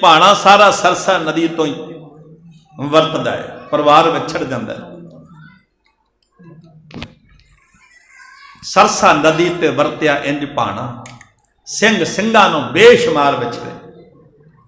ਭਾਣਾ ਸਾਰਾ ਸਰਸਾ ਨਦੀ ਤੋਂ ਹੀ ਵਰਤਦਾ ਹੈ, ਪਰਿਵਾਰ ਵਿਛੜ ਜਾਂਦਾ ਹੈ। ਸਰਸਾ ਨਦੀ ਤੇ ਵਰਤਿਆ ਇੰਜ ਭਾਣਾ, ਸਿੰਘ ਸਿੰਘਾਂ ਨੂੰ ਬੇਸ਼ੁਮਾਰ ਵਿਛੜੇ।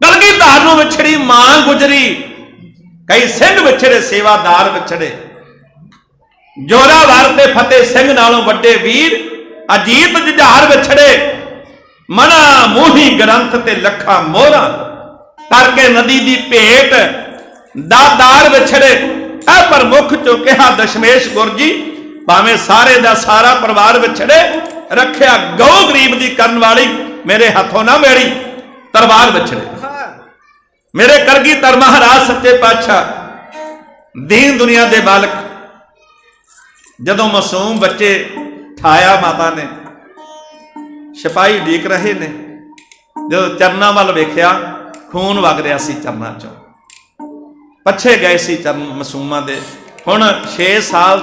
ਕਲਗੀ ਧਾਰ ਨੂੰ ਵਿਛੜੀ, ਮਾਂ ਗੁਜਰੀ, ਕਈ ਸਿੰਘ ਵਿਛੜੇ, ਸੇਵਾਦਾਰ ਵਿਛੜੇ। ਜੋਰਾਵਰ ਤੇ ਫਤਿਹ ਸਿੰਘ ਨਾਲੋਂ ਵੱਡੇ ਵੀਰ ਅਜੀਤ ਜੁਝਾਰ ਵਿਛੜੇ। ਮਨਾ ਮੋਹੀ ਗ੍ਰੰਥ ਤੇ ਲੱਖਾਂ ਮੋਹਰਾਂ ਕਰਕੇ ਨਦੀ ਦੀ ਭੇਟ ਦਾ ਦਾਲ ਵਿਛੜੇ। ਇਹ ਪ੍ਰਮੁੱਖ ਚੁੱਕਿਆ ਦਸ਼ਮੇਸ਼ ਗੁਰ ਜੀ, ਭਾਵੇਂ ਸਾਰੇ ਦਾ ਸਾਰਾ ਪਰਿਵਾਰ ਵਿਛੜੇ, ਰੱਖਿਆ ਗਊ ਗਰੀਬ ਦੀ ਕਰਨ ਵਾਲੀ, ਮੇਰੇ ਹੱਥੋਂ ਨਾ ਮੇਰੀ ਤਰਵਾਰ ਵਿਛੜੇ। ਮੇਰੇ ਕਰਗੀ ਤਰ ਮਹਾਰਾਜ ਸੱਚੇ ਪਾਤਸ਼ਾਹ, ਦੀਨ ਦੁਨੀਆ ਦੇ ਬਾਲਕ ਜਦੋਂ ਮਾਸੂਮ ਬੱਚੇ ਠਾਇਆ ਮਾਤਾ ਨੇ, ਸਿਪਾਹੀ ਢੀਕ ਰਹੇ ਨੇ, ਜਦੋਂ ਚਰਨਾਂ ਵੱਲ ਵੇਖਿਆ ਖੂਨ ਵਗ ਰਿਹਾ ਸੀ ਚਰਨਾਂ ਚੋਂ। ਪੱਛੇ ਗਏ ਸੀ ਚਰਨ ਮਾਸੂਮਾਂ ਦੇ। ਹੁਣ 6 ਸਾਲ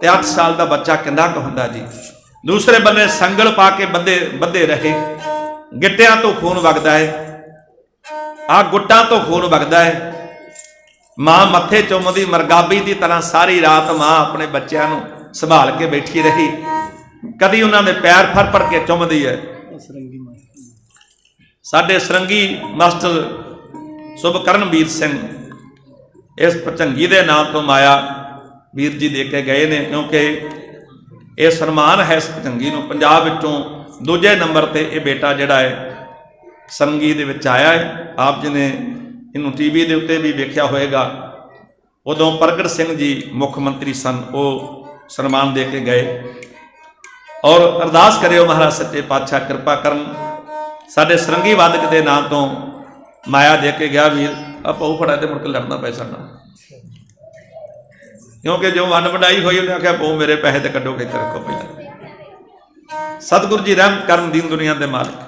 ਤੇ 8 ਸਾਲ ਦਾ ਬੱਚਾ ਕਿੰਨਾ ਕੁ ਹੁੰਦਾ ਜੀ? ਦੂਸਰੇ ਬੰਨੇ ਸੰਗਲ ਪਾ ਕੇ ਬੰਦੇ ਬੰਦੇ ਰਹੇ। ਗਿੱਟਿਆਂ ਤੋਂ ਖੂਨ ਵਗਦਾ ਹੈ ਆ ਗੁੱਟਾਂ ਤੋਂ ਖੂਨ ਵਗਦਾ ਹੈ ਮਾਂ ਮੱਥੇ ਚੁੰਮਦੀ, ਮਰਗਾਬੀ ਦੀ ਤਰ੍ਹਾਂ ਸਾਰੀ ਰਾਤ ਮਾਂ ਆਪਣੇ ਬੱਚਿਆਂ ਨੂੰ ਸੰਭਾਲ ਕੇ ਬੈਠੀ ਰਹੀ। ਕਦੀ ਉਹਨਾਂ ਦੇ ਪੈਰ ਫੜ ਫੜ ਕੇ ਚੁੰਮਦੀ ਹੈ ਸਾਡੇ ਸਰੰਗੀ ਮਾਸਟਰ ਸੁਭਕਰਨਵੀਰ ਸਿੰਘ ਇਸ ਪਚੰਗੀ ਦੇ ਨਾਮ ਤੋਂ ਮਾਇਆ ਵੀਰ ਜੀ ਦੇ ਕੇ ਗਏ ਨੇ, ਕਿਉਂਕਿ ਇਹ ਸਨਮਾਨ ਹੈ ਇਸ ਪਚੰਗੀ ਨੂੰ। ਪੰਜਾਬ ਵਿੱਚੋਂ ਦੂਜੇ ਨੰਬਰ ਤੇ ਇਹ ਬੇਟਾ ਜਿਹੜਾ ਹੈ, ਸਰੰਗੀ ਦੇ ਵਿੱਚ ਆਇਆ ਹੈ। ਆਪ ਜੀ ਨੇ ਇਹਨੂੰ ਟੀਵੀ ਦੇ ਉੱਤੇ ਵੀ ਵੇਖਿਆ ਹੋਵੇਗਾ। ਉਦੋਂ ਪ੍ਰਗਟ ਸਿੰਘ ਜੀ ਮੁੱਖ ਮੰਤਰੀ ਸਨ, ਉਹ ਸਨਮਾਨ ਦੇ ਕੇ ਗਏ। ਔਰ ਅਰਦਾਸ ਕਰਿਓ ਮਹਾਰਾਜ ਸੱਚੇ ਪਾਤਸ਼ਾਹ ਕਿਰਪਾ ਕਰਨ ਸਾਡੇ ਸਰੰਗੀ ਵਾਦਕ ਦੇ ਨਾਂ ਤੋਂ ਮਾਇਆ ਦੇ ਕੇ ਗਿਆ ਵੀਰ ਆ ਪਉ ਫੜਾ ਤੇ ਮੁੜ ਕੇ ਲੜਨਾ ਪੈ ਸਕਦਾ ਕਿਉਂਕਿ ਜੋ ਵੰਡ ਵਡਾਈ ਹੋਈ ਉਹਨੇ ਆਖਿਆ ਪਉ ਮੇਰੇ ਪੈਸੇ ਤੇ ਕੱਢੋ ਕਿਤੇ ਤੇਰੇ ਪਹਿਲਾਂ। ਸਤਿਗੁਰੂ ਜੀ ਰਹਿਮ ਕਰਨ ਦੀਨ ਦੁਨੀਆ ਦੇ ਮਾਲਕ।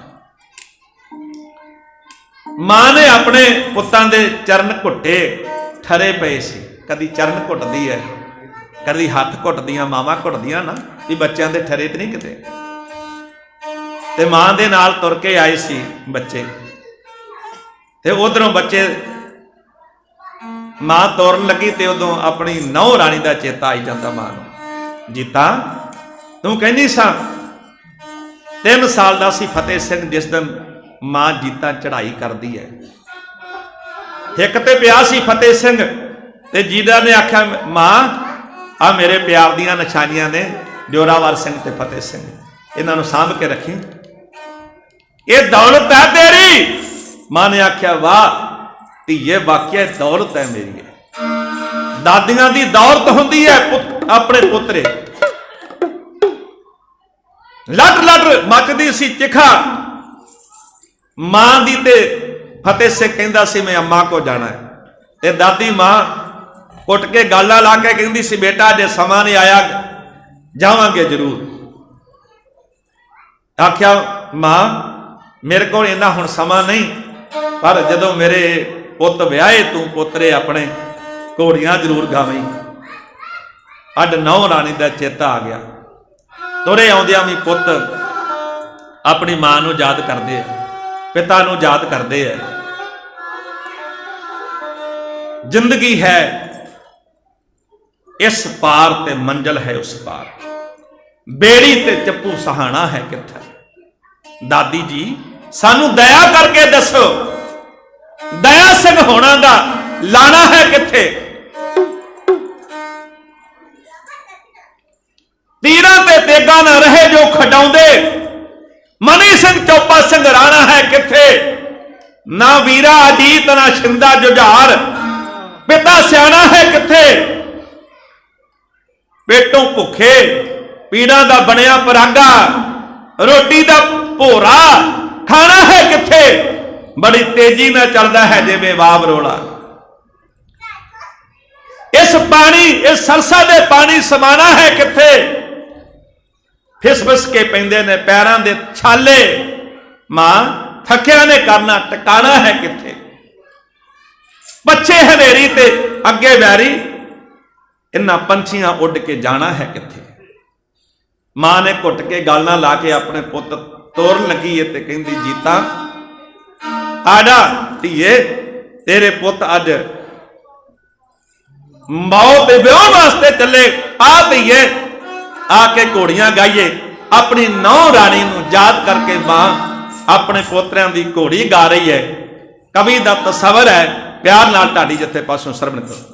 ਮਾਂ ਨੇ ਆਪਣੇ ਪੁੱਤਾਂ ਦੇ ਚਰਨ ਘੁੱਟੇ, ਠਰੇ ਪਏ ਸੀ। ਕਦੀ ਚਰਨ ਘੁੱਟਦੀ ਹੈ ਕਦੀ ਹੱਥ ਘੁੱਟਦੀਆਂ, ਮਾਵਾਂ ਘੁੱਟਦੀਆਂ ਨਾ, ਵੀ ਬੱਚਿਆਂ ਦੇ ਠਰੇ ਤੇ ਨਹੀਂ ਕਿਤੇ। ਤੇ ਮਾਂ ਦੇ ਨਾਲ ਤੁਰ ਕੇ ਆਏ ਸੀ ਬੱਚੇ। ਤੇ ਉਧਰੋਂ ਬੱਚੇ ਮਾਂ ਤੋਰਨ ਲੱਗੀ ਤੇ ਉਦੋਂ ਆਪਣੀ ਨੌ ਰਾਣੀ ਦਾ ਚੇਤਾ ਆਈ ਜਾਂਦਾ ਮਾਂ ਨੂੰ। ਜੀਤਾ, ਤੂੰ ਕਹਿੰਦੀ ਸਾਂ 3 ਸਾਲ ਦਾ ਸੀ ਫਤਿਹ ਸਿੰਘ ਜਿਸ ਦਿਨ ਮਾਂ ਜੀਤਾ ਚੜ੍ਹਾਈ ਕਰਦੀ ਹੈ। ਇੱਕ ਤੇ ਪਿਆ ਸੀ ਫਤਿਹ ਸਿੰਘ ਤੇ ਜੀਦਾ ਨੇ ਆਖਿਆ, ਮਾਂ ਆ ਮੇਰੇ ਪਿਆਰ ਦੀਆਂ ਨਿਸ਼ਾਨੀਆਂ ਨੇ ਜੋਰਾਵਰ ਸਿੰਘ ਤੇ ਫਤਿਹ ਸਿੰਘ। ਇਹਨਾਂ ਨੂੰ ਸਾਂਭ ਕੇ ਰੱਖੀ। ਇਹ ਦੌਲਤ ਹੈ ਤੇਰੀ। ਮਾਂ ਨੇ ਆਖਿਆ, ਵਾਹ, ਧੀਏ, ਵਾਕਿਆ ਦੌਲਤ ਹੈ ਮੇਰੀ ਦਾਦੀਆਂ ਦੀ ਦੌਲਤ ਹੁੰਦੀ ਹੈ ਆਪਣੇ ਪੁੱਤਰੇ। ਲੱਟ ਲੱਟ ਮੱਚਦੀ ਸੀ ਚਿਖਾ। ਮਾਂ ਦੀ ਤੇ ਫਤਿਹ ਸਿੰਘ ਕਹਿੰਦਾ ਸੀ, ਮੈਂ ਅੰਮਾ ਕੋ ਜਾਣਾ ਹੈ। ਤੇ ਦਾਦੀ ਮਾਂ ਉੱਠ ਕੇ ਗਾਲਾਂ ਲਾ ਕੇ ਕਹਿੰਦੀ ਸੀ, ਬੇਟਾ, ਜੇ ਸਮਾਂ ਨਹੀਂ ਆਇਆ, ਜਾਵਾਂਗੇ ਜ਼ਰੂਰ। ਆਖਿਆ, ਮਾਂ ਮੇਰੇ ਕੋਲ ਇੰਨਾ ਹੁਣ ਸਮਾਂ ਨਹੀਂ, ਪਰ ਜਦੋਂ ਮੇਰੇ ਪੁੱਤ ਵਿਆਹੇ ਤੂੰ ਪੁੱਤਰੇ ਆਪਣੇ, ਘੋੜੀਆਂ ਜ਼ਰੂਰ ਗਾਵੇਂ। ਅੱਡ ਨੌ ਰਾਣੀ ਦਾ ਚੇਤਾ ਆ ਗਿਆ। ਤੁਰੇ ਆਉਂਦਿਆਂ ਵੀ ਪੁੱਤ ਆਪਣੀ ਮਾਂ ਨੂੰ ਯਾਦ ਕਰਦੇ ਆ, ਪਿਤਾ ਨੂੰ ਯਾਦ ਕਰਦੇ ਆ। ਜ਼ਿੰਦਗੀ ਹੈ, ਇਸ ਪਾਰ ਤੇ ਮੰਜ਼ਲ ਹੈ ਉਸ ਪਾਰ। ਬੇੜੀ ਤੇ ਚੱਪੂ ਸਹਾਣਾ ਹੈ ਕਿੱਥੇ? ਦਾਦੀ ਜੀ ਸਾਨੂੰ ਦਇਆ ਕਰਕੇ ਦੱਸੋ। ਦਇਆ ਸਿੰਘ ਹੋਣਾ ਦਾ ਲਾਣਾ ਹੈ ਕਿੱਥੇ? ਤੀਰਾਂ ਤੇ ਤੇਗਾ ਨਾ ਰਹੇ ਜੋ ਖਡਾਉਂਦੇ। ਮਨੀ ਸਿੰਘ ਚੋਪਾ ਸਿੰਘ ਰਾਣਾ ਹੈ ਕਿੱਥੇ? ਨਾ ਵੀਰਾ ਅਜੀਤ, ਨਾ ਸ਼ਿੰਦਾ ਜੁਝਾਰ। ਪਿਤਾ ਸਿਆਣਾ ਹੈ ਕਿੱਥੇ? ਪੇਟੋਂ ਭੁੱਖੇ, ਪੀੜਾਂ ਦਾ ਬਣਿਆ ਪਰਾਗਾ। ਰੋਟੀ ਦਾ ਭੋਰਾ। ਖਾਣਾ ਹੈ ਕਿੱਥੇ? ਬੜੀ ਤੇਜ਼ੀ ਨਾਲ ਚੱਲਦਾ ਹੈ ਜਿਵੇਂ ਵਾਵ ਰੋਲਾ। ਇਸ ਪਾਣੀ, ਇਸ ਸਰਸਾ ਦੇ ਪਾਣੀ ਸਮਾਨਾ ਹੈ ਕਿੱਥੇ? ਫਿਸ ਕੇ ਪੈਂਦੇ ਨੇ ਪੈਰਾਂ ਦੇ ਛਾਲੇ। ਮਾਂ, ਥੱਕਿਆ ਨੇ ਕਰਨਾ, ਟਿਕਾਣਾ ਹੈ ਕਿੱਥੇ? ਬੱਚੇ ਹਨੇਰੀ ਤੇ ਅੱਗੇ ਵੈਰੀ ਇਨ੍ਹਾਂ ਪੰਛੀਆਂ ਉੱਡ ਕੇ ਜਾਣਾ ਹੈ ਕਿੱਥੇ? ਮਾਂ ਨੇ ਘੁੱਟ ਕੇ ਗਾਲਾਂ ਲਾ ਕੇ ਆਪਣੇ ਪੁੱਤ ਤੋਰਨ ਲੱਗੀ ਏ ਤੇ ਕਹਿੰਦੀ, ਜੀਤਾ ਆਡਾ ਧੀਏ, ਤੇਰੇ ਪੁੱਤ ਅੱਜ ਮਾਉ ਬੇਬਿਓ ਵਾਸਤੇ ਚੱਲੇ। ਆ ਧੀਏ, ਆ ਕੇ ਘੋੜੀਆਂ ਗਾਈਏ। ਆਪਣੀ ਨੌ ਰਾਣੀ ਨੂੰ ਯਾਦ ਕਰਕੇ ਮਾਂ ਆਪਣੇ ਪੋਤਰਿਆਂ ਦੀ ਘੋੜੀ ਗਾ ਰਹੀ ਹੈ ਕਵੀ ਦਾ ਤਸਵਰ ਹੈ, ਪਿਆਰ ਨਾਲ ਢਾਡੀ ਜਿੱਥੇ ਪਾਸੋਂ ਸਰਵਣ ਕਰੋ।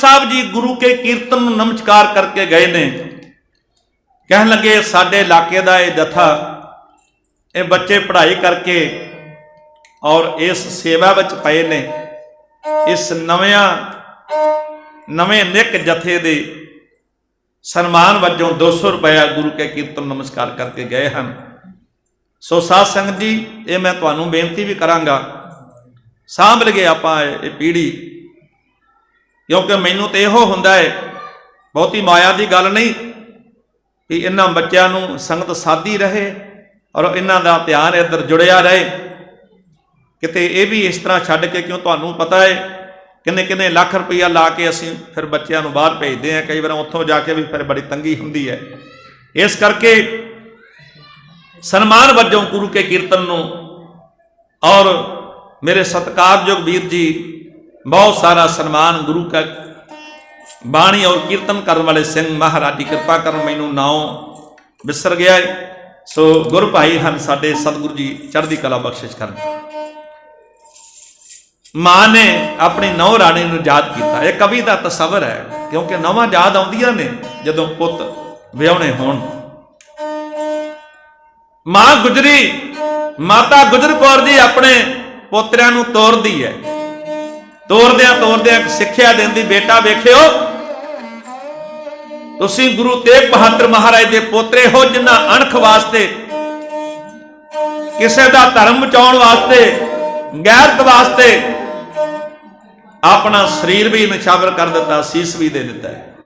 ਸਾਹਿਬ ਜੀ ਗੁਰੂ ਕੇ ਕੀਰਤਨ ਨੂੰ ਨਮਸਕਾਰ ਕਰਕੇ ਗਏ ਨੇ। ਕਹਿਣ ਲੱਗੇ, ਸਾਡੇ ਇਲਾਕੇ ਦਾ ਇਹ ਜਥਾ, ਇਹ ਬੱਚੇ ਪੜ੍ਹਾਈ ਕਰਕੇ ਔਰ ਇਸ ਸੇਵਾ ਵਿੱਚ ਪਏ ਨੇ। ਇਸ ਨਵਿਆਂ, ਨਵੇਂ ਨਿੱਕ ਜਥੇ ਦੇ ਸਨਮਾਨ ਵਜੋਂ 200 ਰੁਪਇਆ ਗੁਰੂ ਕੇ ਕੀਰਤਨ ਨਮਸਕਾਰ ਕਰਕੇ ਗਏ ਹਨ। ਸੋ ਸਾਧ ਸੰਗਤ ਜੀ, ਇਹ ਮੈਂ ਤੁਹਾਨੂੰ ਬੇਨਤੀ ਵੀ ਕਰਾਂਗਾ, ਸਾਂਭ ਲਗੇ ਆਪਾਂ ਇਹ ਇਹ ਪੀੜ੍ਹੀ। ਕਿਉਂਕਿ ਮੈਨੂੰ ਤੇ ਇਹੋ ਹੁੰਦਾ ਹੈ ਬਹੁਤੀ ਮਾਇਆ ਦੀ ਗੱਲ ਨਹੀਂ ਕਿ ਇਹਨਾਂ ਬੱਚਿਆਂ ਨੂੰ ਸੰਗਤ ਸਾਦੀ ਰਹੇ ਔਰ ਇਹਨਾਂ ਦਾ ਧਿਆਨ ਇੱਧਰ ਜੁੜਿਆ ਰਹੇ। ਕਿਤੇ ਇਹ ਵੀ ਇਸ ਤਰ੍ਹਾਂ ਛੱਡ ਕੇ ਕਿਉਂ ਤੁਹਾਨੂੰ ਪਤਾ ਹੈ ਕਿੰਨੇ ਕਿੰਨੇ ਲੱਖ ਰੁਪਈਆ ਲਾ ਕੇ ਅਸੀਂ ਫਿਰ ਬੱਚਿਆਂ ਨੂੰ ਬਾਹਰ ਭੇਜਦੇ ਹਾਂ ਕਈ ਵਾਰ ਉੱਥੋਂ ਜਾ ਕੇ ਵੀ ਫਿਰ ਬੜੀ ਤੰਗੀ ਹੁੰਦੀ ਹੈ ਇਸ ਕਰਕੇ ਸਨਮਾਨ ਵਜੋਂ ਗੁਰੂ ਕੇ ਕੀਰਤਨ ਨੂੰ ਔਰ ਮੇਰੇ ਸਤਿਕਾਰਯੋਗ ਵੀਰ ਜੀ ਬਹੁਤ ਸਾਰਾ ਸਨਮਾਨ ਗੁਰੂ ਕਾ ਬਾਣੀ ਔਰ ਕੀਰਤਨ ਕਰਨ ਵਾਲੇ ਸਿੰਘ ਮਹਾਰਾਜ ਦੀ ਕਿਰਪਾ ਕਰਨ ਮੈਨੂੰ ਨਾਉ ਵਿਸਰ ਗਿਆ ਹੈ। ਸੋ ਗੁਰ ਭਾਈ ਹਨ ਸਾਡੇ ਸਤਿਗੁਰੂ ਜੀ, ਚੜ੍ਹਦੀ ਕਲਾ ਬਖਸ਼ਿਸ਼ ਕਰਨ। ਮਾਂ ਨੇ ਆਪਣੀ ਨੌ ਰਾਣੀ ਨੂੰ ਯਾਦ ਕੀਤਾ। ਇਹ ਕਵੀ ਦਾ ਤਸਵਰ ਹੈ, ਕਿਉਂਕਿ ਨਵਾਂ ਯਾਦ ਆਉਂਦੀਆਂ ਨੇ ਜਦੋਂ ਪੁੱਤ ਵਿਆਹਣੇ ਹੋਣ। ਮਾਂ ਗੁਜਰੀ, ਮਾਤਾ ਗੁਜਰ ਕੌਰ ਜੀ ਆਪਣੇ ਪੋਤਰਿਆਂ ਨੂੰ ਤੋਰਦੀ ਹੈ। ਤੋਰਦਿਆਂ ਤੋਰਦਿਆਂ ਇੱਕ ਸਿੱਖਿਆ ਦਿੰਦੀ ਬੇਟਾ ਵੇਖਿਓ। ਤੁਸੀਂ ਗੁਰੂ ਤੇਗ ਬਹਾਦਰ ਮਹਾਰਾਜ ਦੇ ਪੋਤਰੇ ਹੋ ਜਿਨ੍ਹਾਂ ਅਣਖ ਵਾਸਤੇ, ਕਿਸੇ ਦਾ ਧਰਮ ਬਚਾਉਣ ਵਾਸਤੇ, ਗੈਰਤ ਵਾਸਤੇ ਆਪਣਾ ਸਰੀਰ ਵੀ ਨਿਸ਼ਾਵਰ ਕਰ ਦਿੱਤਾ, ਸੀਸ ਵੀ ਦੇ ਦਿੱਤਾ